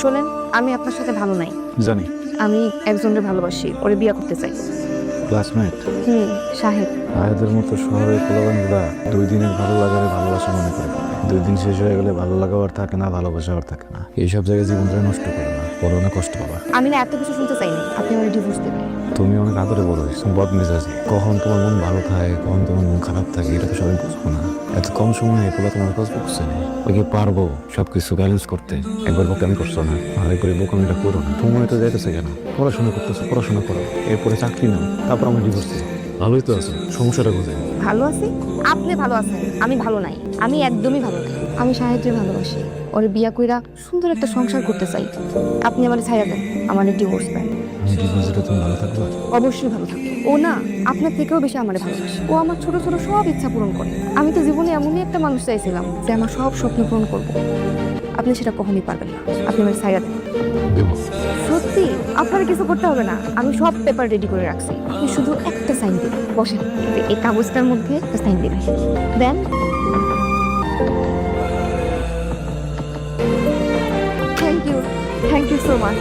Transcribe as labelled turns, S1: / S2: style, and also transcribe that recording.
S1: শোনেন আমি আপনার সাথে ভালো নাই।
S2: জানি।
S1: আমি একজনের ভালোবাসি ওরে বিয়ে করতে চাই।
S2: ক্লাসমেট
S1: হুম সাহেব।
S2: আয়াদের মতো শহরের পোলাবানগুলা দুই দিনের ভালো লাগারে ভালোবাসা মনে করে। দুই দিন শেষ হয়ে গেলে ভালো লাগাও আর থাকে না ভালোবাসা আর থাকে না। এইসব জায়গায় জীবনটা নষ্ট করো না বড় না কষ্ট পাবা।
S1: আমি না এত কিছু শুনতে চাইনি আপনি আমার ডিভোর্স দেবেন।
S2: তুমি অনেক আদরে হয়েছো বদ মেজাজি কখন তোমার মন ভালো থাকে কখন তোমার মন খারাপ থাকে এটা তো সবাই বুঝব না। এত কম সময়ে এগুলো তোমার কাজ বুঝছে না। ওই কি পারব সবকিছু ব্যালেন্স করতে। একবার বোকামি করছ না? আর করে বোকামিটা করো না। তোমার তো যাইতেছে কেন? পড়াশোনা করতেছো, পড়াশোনা করো। এরপরে চাকরি নাও, তারপর আমার ডিভোর্স ভালোই তো আছো। সমস্যাটা কোথায়?
S1: ভালো আছি? আপনি ভালো আছেন? আমি ভালো নাই। আমি একদমই ভালো নাই। আমি সাহেবকে ভালোবাসি। ওর বিয়া কইরা সুন্দর একটা সংসার করতে চাই। আপনি আমার ছাইয়া দেন। আমার ডিভোর্স দেন।
S2: আমি দিলে তুমি ভালো থাকবে?
S1: অবশ্যই ভালো থাকবে। ও না আপনার থেকেও বেশি আমার ভালোবাসে। ও আমার ছোট ছোট সব ইচ্ছা পূরণ করে। আমি তো জীবনে এমনই একটা মানুষ চাইছিলাম যে আমার সব স্বপ্ন পূরণ করব। আপনি সেটা কখনই পারবেন না। আপনি আমার ছাইয়া দেন। সত্যি আপনার কিছু করতে হবে না। আমি সব পেপার রেডি করে রাখছি। আপনি শুধু একটা সাইন দিন। বসেন। এই এই কাগজটার মধ্যে একটা সাইন দিবেন দেন। Thank you thank you so much